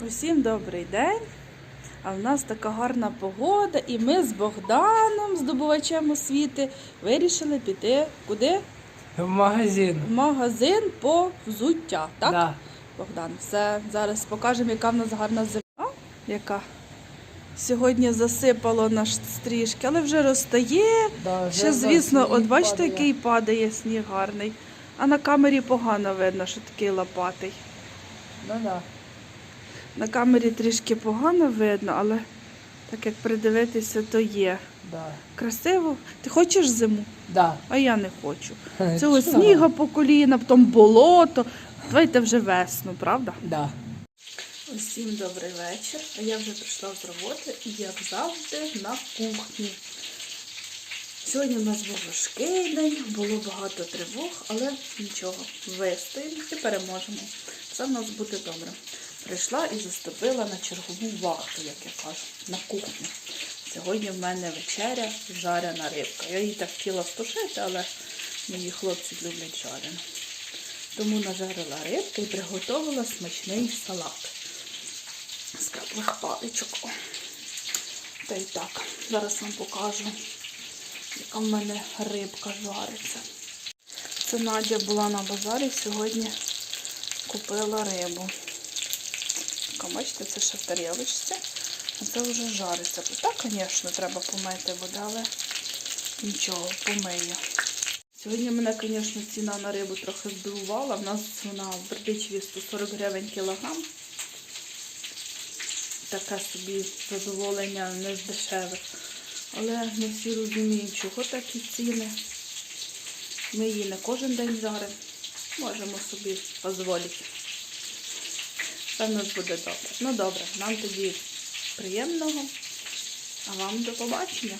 Усім добрий день. А в нас така гарна погода, і ми з Богданом, здобувачем освіти, вирішили піти куди? В магазин. В магазин по взуття. Так, Да. Богдан? Все, зараз покажемо, яка в нас гарна зима. Яка? Сьогодні засипало наш стрижки, але вже розтає. Да, вже Ще, звісно, от бачите, падає. який падає сніг гарний. А на камері погано видно, що такий лопатий. Ну да. На камері трішки погано видно, але так як придивитися, то є. Да. Красиво. Ти хочеш зиму? Да. А я не хочу. Цього сніга по коліна, потім болото. Давайте вже весну, правда? Да. Усім добрий вечір. А я вже прийшла з роботи і, як завжди, на кухні. Сьогодні у нас був важкий день, було багато тривог, але нічого, вистоїмо і переможемо. Все в нас буде добре. Прийшла і заступила на чергову вахту, як я кажу, на кухню. Сьогодні в мене вечеря жарена рибка. Я її так хотіла стушити, але мої хлопці люблять жарену. Тому нажарила рибки і приготувала смачний салат з краплих паличок. Та й так, зараз вам покажу, яка в мене рибка жариться. Це Надя була на базарі, сьогодні купила рибу. Така, бачите, це ще в тарілочці, це вже жариться. Так, звісно, треба помити води, але нічого, помию. Сьогодні мене, звісно, ціна на рибу трохи здивувала. В нас вона в Бердичеві 140 гривень кілограм. Таке собі задоволення не з дешевих. Але не всі розуміють, чого такі ціни. Ми її не кожен день жаримо. Можемо собі дозволити. Певно, буде добре. Ну добре, нам тоді приємного, а вам до побачення.